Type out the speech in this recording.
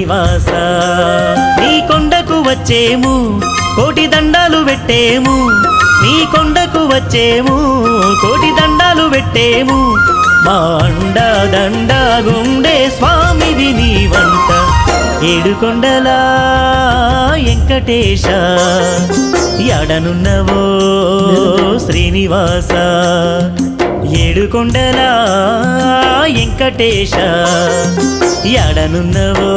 శ్రీనివాస. నీ కొండకు వచ్చేము కోటి దండాలు పెట్టేము. నీ కొండకు వచ్చేము కోటి దండాలు పెట్టేము. మా అండా దండా గుండే స్వామివి నీ వంట. ఏడుకొండలా వెంకటేశ. ఎడనున్నవో శ్రీనివాస. ఏడుకొండలా వెంకటేశ. ఎడనున్నవో